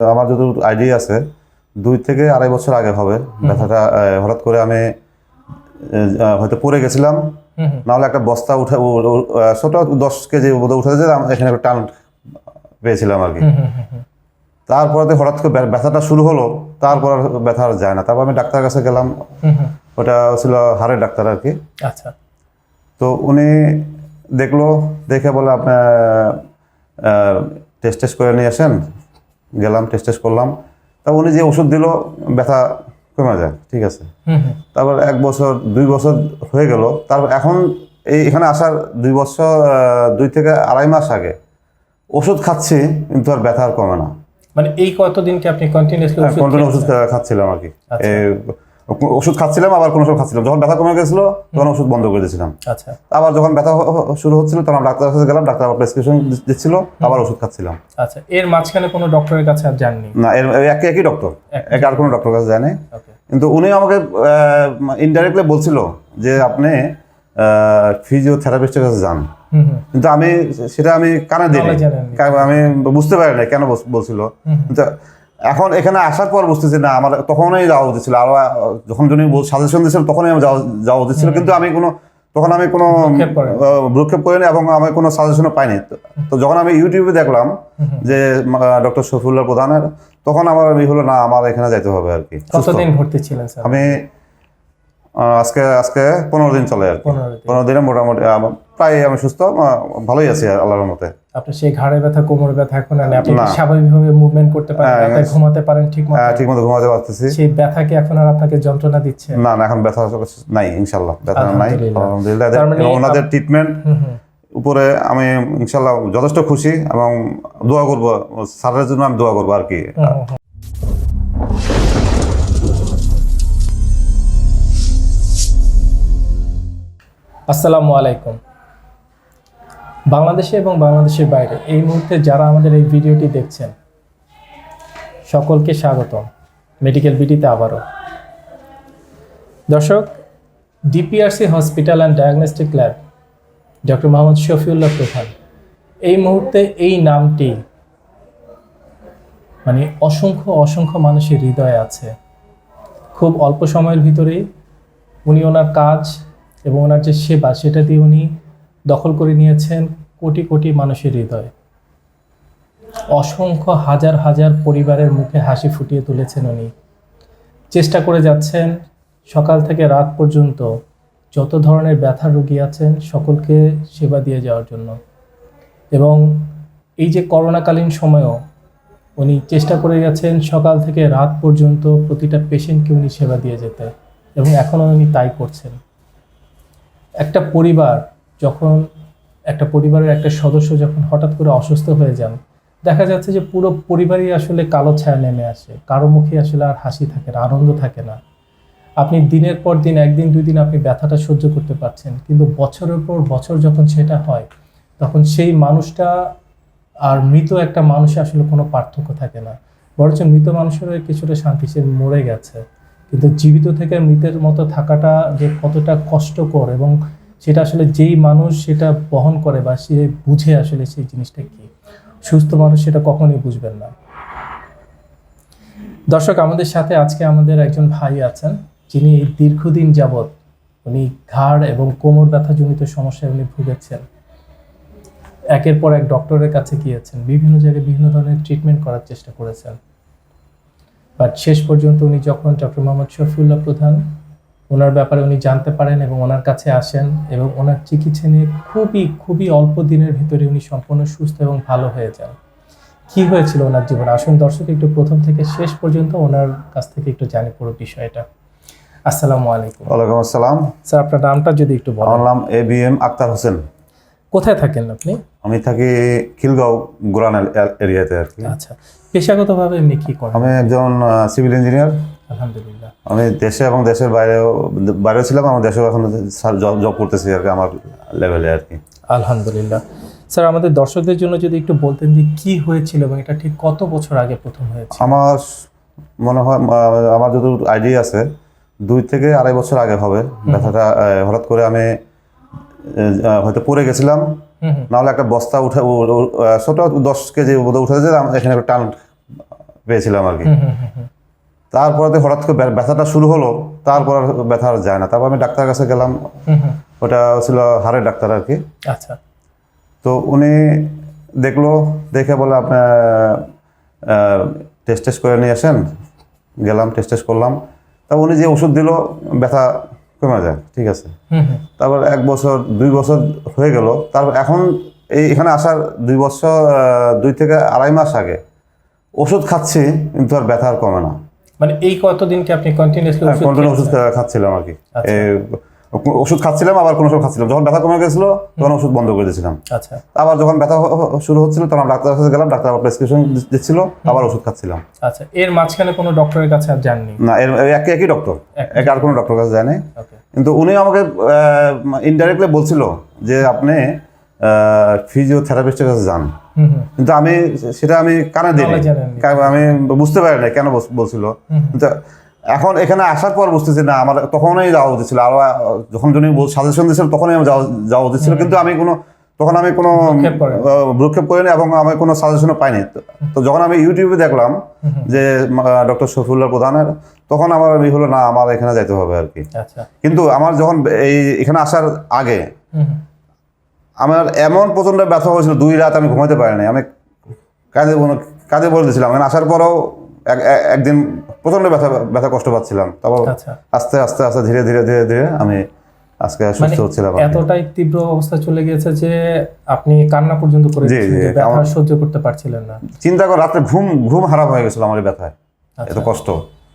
আমার যত আইডিয়া আছে দুই থেকে আড়াই বছর আগে হবে। ব্যথাটা হঠাৎ করে আমি হয়তো পড়ে গেছিলাম। নাহলে একটা বস্তা উঠে ছোট দশ কেজি বোধ উঠে যে এখানে একটা টান পেয়েছিলাম আর কি। তারপরে হঠাৎ করে ব্যথাটা শুরু হলো তারপর আর ব্যথা আর যায় না। তারপর আমি ডাক্তারের কাছে গেলাম। ওটা ছিল হাড়ের ডাক্তার আর কি। আচ্ছা। তো উনি দেখল দেখে বলে আপনার টেস্ট টেস্ট করে নিয়ে আসেন? গেলাম টেস্ট টেস্ট করলাম। তা উনি যে ওষুধ দিল ব্যথা কমে যায় ঠিক আছে। তারপর এক বছর দুই বছর হয়ে গেল। তারপর এখন এই এখানে আসার দুই বছর দুই থেকে আড়াই মাস আগে ওষুধ খাচ্ছি কিন্তু আর ব্যথা আর কমে না। মানে এই কতদিন কি আপনি কন্টিনিউসলি ওষুধ কন্টিনিউ ওষুধ খাচ্ছিলাম আর কি। আচ্ছা। ওষুধ খাচ্ছিলাম আবার কোনো সময় খাচ্ছিলাম। যখন ব্যথা কমে গেছিল তখন ওষুধ বন্ধ করে দিয়েছিলাম। আচ্ছা। আবার যখন ব্যথা শুরু হচ্ছিল তখন ডাক্তারের কাছে গেলাম ডাক্তার আবার প্রেসক্রিপশন দিচ্ছিল আবার ওষুধ খাচ্ছিলাম। আচ্ছা এর মাঝখানে কোনো ডক্টরের কাছে আর যাননি? না এর একই একই ডক্টর এক- আর কোনো ডক্টর কাছে। ওকে। কিন্তু উনি আমাকে ইনডাইরেক্টলি বলছিল যে আপনি ফিজিওথেরাপিস্টের কাছে যান। কিন্তু আমি সেটা আমি কানে দিই আমি বুঝতে পারি না কেন বলছিল। কিন্তু এখন এখানে আসার পর বুঝতেছি না আমার তখনই যাওয়া উচিত ছিল। আরও যখন যিনি সাজেশন দিয়েছিল তখনই আমি যাওয়া উচিত ছিল। কিন্তু আমি কোনো তখন আমি কোনো ভ্রুক্ষেপ করিনি। এবং আমি কোনো সাজেশনও পাইনি। তো- যখন আমি ইউটিউবে দেখলাম। যে ডক্টর শফিউল্লাহ প্রধানের তখন আমার ইয়ে হলো না আমার এখানে যাইতে হবে আর কি। কতদিন ভর্তি ছিলেন আমি আজকে আজকে পনেরো দিন চলে আর পনেরো দিনে। মোটামুটি প্রায় আমি সুস্থ ভালোই আছি আল্লাহর মতে আপনার সেই ঘাড়ে ব্যথা কোমর ব্যথা এখন আর আপনি স্বাভাবিকভাবে মুভমেন্ট করতে পারেন হ্যাঁ, রাতে ঘুমাতে পারেন ঠিক মতো। ঠিক মতো ঘুমাতে পারতেছি। সেই ব্যথা কি এখন আর আপনাকে যন্ত্রণা দিচ্ছে? না না এখন ব্যথা নাই ইনশাল্লাহ ব্যথা নাই আলহামদুলিল্লাহ। মানে ওনাদের ট্রিটমেন্ট উপরে আমি ইনশাল্লাহ যথেষ্ট খুশি এবং দোয়া করব স্যারের জন্য আমি দোয়া করব আর কি। আসসালামু আলাইকুম। বাংলাদেশে এবং বাংলাদেশের বাইরে এই মুহূর্তে যারা আমাদের এই ভিডিওটি দেখছেন, সকলকে স্বাগতম। মেডিকেল বিডিতে আবারও। দর্শক, DPRC hospital and diagnostic lab, doctor Mohammad Shafiullah Pradhan, এই মুহূর্তে এই নামটি মানে অসংখ্য অসংখ্য মানুষের হৃদয়ে আছে। খুব অল্প সময়ের ভিতরেই উনি ওনার কাজ এবং ওনার যে সেবা, সেটা দিয়ে উনি দখল করে নিয়েছেন কোটি কোটি মানুষের হৃদয়। অসংখ্য হাজার হাজার পরিবারের মুখে হাসি ফুটিয়ে তুলেছেন উনি। চেষ্টা করে যাচ্ছেন সকাল থেকে রাত পর্যন্ত যত ধরনের ব্যথা রোগী আছেন সকলকে সেবা দিয়ে যাওয়ার জন্য। এবং এই যে করোনাকালীন সময়েও উনি চেষ্টা করে গেছেন সকাল থেকে রাত পর্যন্ত প্রতিটা পেশেন্টকে উনি সেবা দিয়ে যেতে। এবং এখনও উনি তাই করছেন। একটা পরিবার যখন, একটা পরিবারের একটা সদস্য যখন হঠাৎ করে অসুস্থ হয়ে যান, দেখা যাচ্ছে যে পুরো পরিবারই আসলে কালো ছায়া নেমে আসে। কারও মুখে আসলে আর হাসি থাকে না, আনন্দ থাকে না। আপনি দিনের পর দিন, একদিন, দুই দিন আপনি ব্যথাটা সহ্য করতে পারছেন, কিন্তু বছরের পর বছর যখন সেটা হয়, তখন সেই মানুষটা আর মৃত একটা মানুষে আসলে কোনো পার্থক্য থাকে না। বরঞ্চ মৃত মানুষেরও কিছুটা শান্তি, সে মরে গেছে। কিন্তু জীবিত থেকে মৃতের মতো থাকাটা যে কতটা কষ্টকর এবং সেটা আসলে যেই মানুষ সেটা বহন করে বা সে বুঝে আসলে সেই জিনিসটা কি? সুস্থ মানুষ সেটা কখনোই বুঝবেন না। দর্শক, আমাদের সাথে আজকে আমাদের একজন ভাই আছেন, যিনি দীর্ঘদিন যাবৎ উনি ঘাড় এবং কোমর ব্যথাজনিত সমস্যায় উনি ভুগেছেন। একের পর এক ডক্টরের কাছে গিয়েছেন, বিভিন্ন জায়গায় বিভিন্ন ধরনের ট্রিটমেন্ট করার চেষ্টা করেছেন। বাট শেষ পর্যন্ত উনি যখন ডক্টর মোহাম্মদ শফিউল্লাহ প্রধান ওনার ব্যাপারে উনি জানতে পারেন এবং ওনার কাছে আসেন এবং ওনার চিকিৎসা নিয়ে খুবই খুবই অল্প দিনের ভিতরে উনি সম্পূর্ণ সুস্থ এবং ভালো হয়ে যান। কি হয়েছিল ওনার জীবনে? আসুন দর্শক একটু প্রথম থেকে শেষ পর্যন্ত ওনার কাছ থেকে একটু জানি পুরো বিষয়টা। আসসালামু আলাইকুম। ওয়ালাইকুম আসসালাম। স্যার আপনার নামটা যদি একটু বলেন। আমার নাম A B M Akter Hossain. কোথায় থাকেন আপনি? আমি থাকি খিলগাঁও গোরান এরিয়াতে আর কি। আচ্ছা পেশাগতভাবে এমনি কি করেন? আমি একজন সিভিল ইঞ্জিনিয়ার। আলহামদুলিল্লাহ। আমি দেশে এবং দেশের বাইরেও বাইরেও ছিলাম আমার দেশেও এখন জব করতেছি আর কি আমার লেভেলে আর কি। আলহামদুলিল্লাহ। স্যার আমাদের দর্শকদের জন্য যদি একটু বলতেন যে কি হয়েছিল এবং এটা ঠিক কত বছর আগে প্রথম হয়েছে? আমার মনে হয় আমার যত আইডিয়া আছে দুই থেকে আড়াই বছর আগে হবে। ব্যথাটা হঠাৎ করে আমি হয়তো পড়ে গেছিলাম। নাহলে একটা বস্তা উঠে ছোট দশ কেজি বোধ উঠে যে এখানে একটা টান পেয়েছিলাম আর কি। তারপরে হঠাৎ করে ব্যথাটা শুরু হলো তারপর আর ব্যথা আর যায় না। তারপর আমি ডাক্তারের কাছে গেলাম। ওটা ছিল হাড়ের ডাক্তার আর কি। আচ্ছা। তো উনি দেখল দেখে বলে আপনার টেস্ট টেস্ট করে নিয়ে আসেন। গেলাম টেস্ট টেস্ট করলাম। তা উনি যে ওষুধ দিল ব্যথা কমে যায় ঠিক আছে। তারপর এক বছর দুই বছর হয়ে গেল। তারপর এখন এই এখানে আসার দুই বছর দুই থেকে আড়াই মাস আগে ওষুধ খাচ্ছি কিন্তু আর ব্যথা আর কমে না। মানে এই কতদিন কি আপনি কন্টিনিউসলি ওষুধ কন্টিনিউ ওষুধ খাচ্ছিলাম আর কি। আচ্ছা। ওষুধ খাচ্ছিলাম আবার কোনো ওষুধ খাচ্ছিলাম। যখন ব্যথা কমে গেছিল তখন ওষুধ বন্ধ করে দিয়েছিলাম। আচ্ছা। আবার যখন ব্যথা শুরু হচ্ছিল তখন আমি ডাক্তারের কাছে গেলাম ডাক্তার আবার প্রেসক্রিপশন দিচ্ছিল আবার ওষুধ খাচ্ছিলাম। আচ্ছা এর মাঝখানে কোনো ডক্টরের কাছে আর যাননি? না এর একই একই ডক্টর। এক- আর কোনো ডক্টর কাছে ওকে। কিন্তু উনি আমাকে ইনডাইরেক্টলি বলছিল যে আপনি ফিজিওথেরাপিস্টের কাছে যান। কিন্তু আমি সেটা আমি কানে দিই আমি বুঝতে পারি না কেন বলছিল। এখন এখানে আসার পর বুঝতেছি না আমার তখনই যাওয়া উচিত ছিল। আরও যখন যিনি সাজেশন দিয়েছিল তখনই আমি যাওয়া উচিত ছিল। কিন্তু আমি কোনো তখন আমি কোনো ভ্রুক্ষেপ করেনি। এবং আমি কোনো সাজেশনও পাইনি। তো- যখন আমি ইউটিউবে দেখলাম যে ডক্টর শফিউল্লাহ প্রধানের তখন আমার ই হলো না আমার এখানে যাইতে হবে আর কি। আচ্ছা। কিন্তু আমার যখন এই এখানে আসার আগে আমার এমন প্রচণ্ড ব্যথা হয়েছিল দুই রাত আমি ঘুমাতে পারিনি। আমি কাঁদে কাঁদে বলে দিয়েছিলাম। আসার পরেও একদিন প্রচণ্ড ব্যথা ব্যথা কষ্ট পাচ্ছিলাম। তারপর আচ্ছা। আস্তে আস্তে আস্তে ধীরে ধীরে ধীরে ধীরে আমি আজকে মানে সুস্থ হচ্ছিলাম এতটাই তীব্র অবস্থা চলে গিয়েছে যে আপনি কান্না পর্যন্ত করে ব্যথা সহ্য করতে পারছিলেন না। চিন্তা কর রাতে ঘুম ঘুম হারাম হয়ে গেছিল আমার ব্যথায়। এত আচ্ছা। কষ্ট।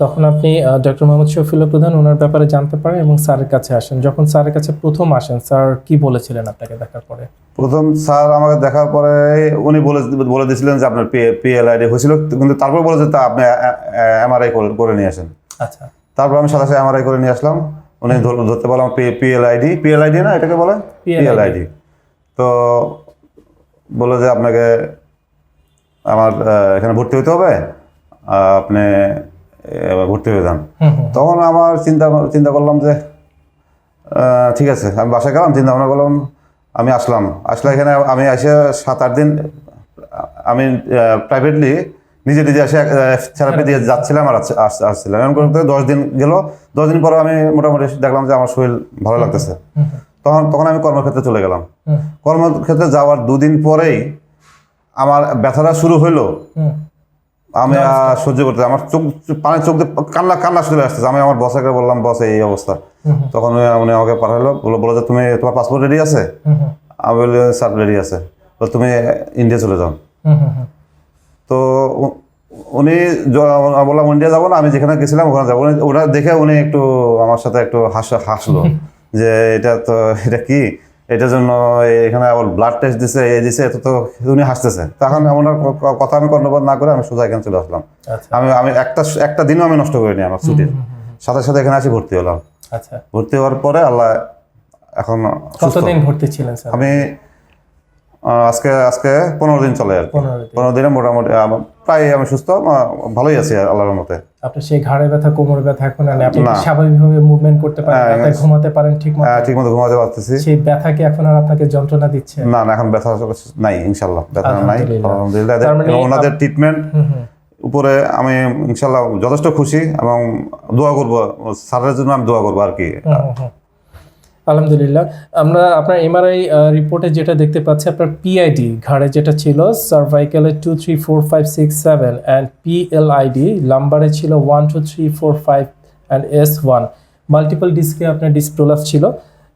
তখন আপনি ডক্টর মোহাম্মদ শফিউল্লাহ প্রধান ওনার ব্যাপারে জানতে পারেন এবং স্যারের কাছে আসেন। যখন স্যারের কাছে প্রথম আসেন স্যার কি বলেছিলেন আপনাকে দেখার পরে? প্রথম স্যার আমাকে দেখার পরে উনি বলে বলে দিয়েছিলেন যে আপনার পিএলআইডি হয়েছিল কিন্তু তারপর বলে যে তা আপনি এমআরআই করে নিয়ে আসেন। আচ্ছা। তারপর আমি সাথে সাথে এমআরআই করে নিয়ে আসলাম। উনি ধর- ধরতে বললাম পিএলআইডি পিএলআইডি না এটাকে বলে? পিএলআইডি তো বলে যে আপনাকে আমার এখানে ভর্তি হতে হবে। আপনি ভর্তি হয়ে যান। তখন আমার চিন্তা চিন্তা করলাম যে ঠিক আছে আমি বাসায় গেলাম চিন্তা ভাবনা করলাম আমি আসলাম। আসলে এখানে আমি এসে সাত আট দিন আমি প্রাইভেটলি নিজে নিজে এসে থেরাপি দিয়ে যাচ্ছিলাম আর আস- আস- আসছিলাম। এমন করতে দশ দিন গেল। দশ দিন পরে আমি মোটামুটি দেখলাম যে আমার শরীর ভালো লাগতেছে। তখন তখন আমি কর্মক্ষেত্রে চলে গেলাম। কর্মক্ষেত্রে যাওয়ার দুদিন পরেই আমার ব্যথাটা শুরু হইল। আমি সহ্য করতে আমার চোখ পানি চোখ দিয়ে কান্না কান্না চলে আসতেছে। আমি আমার বসাকে বললাম বস এই অবস্থা। তখন উনি আমাকে পাঠালো। বলো বলো যে তুমি তোমার পাসপোর্ট রেডি আছে? আমি বলি স্যার রেডি আছে। বলে, তুমি ইন্ডিয়া চলে যাও। তো উনি বললাম ইন্ডিয়া যাব না আমি যেখানে গেছিলাম ওখানে যাব ওটা দেখে উনি একটু আমার সাথে একটু হাস হাসলো যে এটা তো এটা কি? এটার জন্য এখানে আবার ব্লাড টেস্ট দিছে এ দিছে এটা তো উনি হাসতেছে। তখন ক- কথা আমি কর্ণপাত না করে আমি সোজা এখানে চলে আসলাম। আচ্ছা। আমি আমি একটা একটা দিনও আমি নষ্ট করিনি আমার ছুটির সাথে সাথে এখানে আসি ভর্তি হলাম। আচ্ছা। ভর্তি হওয়ার পরে আল্লাহ এখন কতদিন ভর্তি ছিলেন স্যার? আমি আজকে আজকে পনেরো দিন চলে আর পনেরো দিনে। মোটামুটি প্রায় আমি সুস্থ ভালোই আছি আল্লাহর মতে আপনার সেই ঘাড়ে ব্যথা কোমরে ব্যথা এখন আর আপনি স্বাভাবিকভাবে মুভমেন্ট করতে পারেন হ্যাঁ, রাতে ঘুমাতে পারেন ঠিক মতো ঠিক মতো ঘুমাতে পারতেছি। সেই ব্যথা কি এখন আর আপনাকে যন্ত্রণা দিচ্ছে। না না এখন ব্যথা নাই ইনশাল্লাহ ব্যথা নাই আলহামদুলিল্লাহ। মানে ওনাদের ট্রিটমেন্ট উপরে আমি ইনশাল্লাহ যথেষ্ট খুশি এবং দোয়া করব। স্যারের জন্য আমি দোয়া করব আর কি। আলহামদুলিল্লাহ। আমরা আপনার এমআরআই রিপোর্টে যেটা দেখতে পাচ্ছি, আপনার পিআইডি ঘাড়ে যেটা ছিল সার্ভাইকেলে two three four five six seven and PLID লাম্বারে ছিল one two three four five and S one multiple ডিস্কে আপনার ডিসপ্রোলাস ছিল।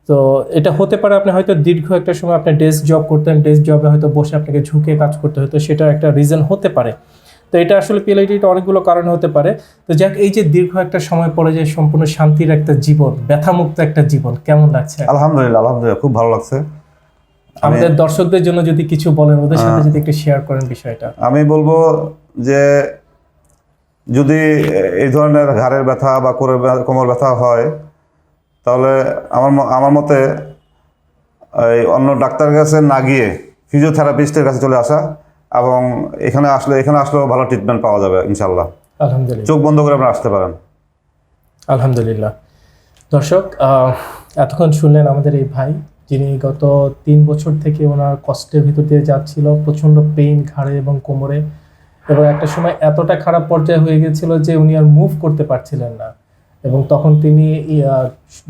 তো এটা হতে পারে আপনি হয়তো দীর্ঘ একটা সময় আপনি ডেস্ক জব করতেন ডেস্ক জবে হয়তো বসে আপনাকে ঝুঁকে কাজ করতে হতো সেটা একটা রিজন হতে পারে। তো এটা আসলে পিএলআইডিটা অনেকগুলো কারণ হতে পারে। তো যাক এই যে দীর্ঘ একটা সময় পরে যে সম্পূর্ণ শান্তির একটা জীবন ব্যথামুক্ত একটা জীবন কেমন লাগছে? আলহামদুলিল্লাহ আলহামদুলিল্লাহ খুব ভালো লাগছে। আমাদের দর্শকদের জন্য যদি কিছু বলেন ওদের সাথে যদি একটু শেয়ার করেন বিষয়টা। আমি বলব যে যদি এই ধরনের ঘাড়ের ব্যথা বা কোরের কোমর ব্যথা হয় তাহলে আমার আমার মতে এই অন্য ডাক্তারের কাছে না গিয়ে ফিজিওথেরাপিস্টের কাছে চলে আসা এবং এখানে আসলে এখানে আসলেও ভালো ট্রিটমেন্ট পাওয়া যাবে ইনশাল্লাহ আলহামদুলিল্লাহ। চোখ বন্ধ করে আপনারা আসতে পারেন। আলহামদুলিল্লাহ। দর্শক এতক্ষণ শুনলেন আমাদের এই ভাই যিনি গত তিন বছর থেকে ওনার কষ্টের ভিতর দিয়ে যাচ্ছিল প্রচণ্ড পেইন ঘাড়ে এবং কোমরে। এবং একটা সময় এতটা খারাপ পর্যায়ে হয়ে গেছিল যে উনি আর মুভ করতে পারছিলেন না। এবং তখন তিনি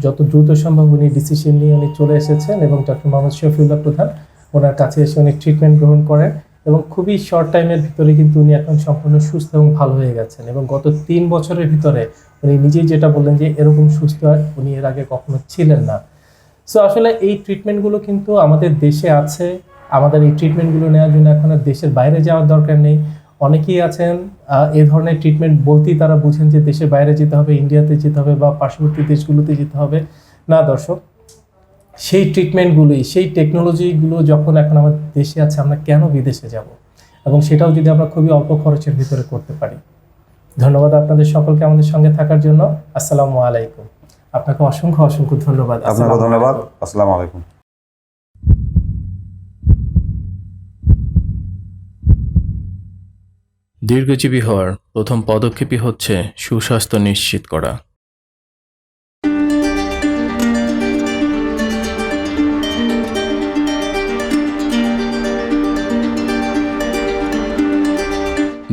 যত দ্রুত সম্ভব উনি ডিসিশন নিয়ে উনি চলে এসেছেন এবং ডক্টর মোহাম্মদ শফিউল্লাহ প্রধান ওনার কাছে এসে উনি ট্রিটমেন্ট গ্রহণ করেন। এবং খুবই শর্ট টাইমের ভিতরে কিন্তু উনি এখন সম্পূর্ণ সুস্থ এবং ভালো হয়ে গেছেন এবং গত তিন বছরের ভিতরে উনি নিজেই যেটা বললেন যে এরকম সুস্থ উনি এর আগে কখনো ছিলেন না। সো আসলে এই ট্রিটমেন্টগুলো কিন্তু আমাদের দেশে আছে। আমাদের এই ট্রিটমেন্টগুলো নেওয়ার জন্য এখন দেশের বাইরে যাওয়ার দরকার নেই। অনেকেই আছেন এ ধরনের ট্রিটমেন্ট বলতেই তারা বুঝেন যে দেশের বাইরে যেতে হবে ইন্ডিয়াতে যেতে হবে বা পার্শ্ববর্তী দেশগুলোতে যেতে হবে। না দর্শক সেই ট্রিটমেন্টগুলোই সেই টেকনোলজিগুলো যখন এখন আমাদের দেশে আছে আমরা কেন বিদেশে যাব? এবং সেটাও যদি আমরা খুবই অল্প খরচের ভিতরে করতে পারি। ধন্যবাদ আপনাদের সকলকে আমাদের সঙ্গে থাকার জন্য। আসসালামু আলাইকুম। আপনাকে অসংখ্য অসংখ্য ধন্যবাদ। আপনাকে ধন্যবাদ। আসসালামু আলাইকুম। দীর্ঘজীবী হওয়ার প্রথম পদক্ষেপই হচ্ছে সুস্বাস্থ্য নিশ্চিত করা।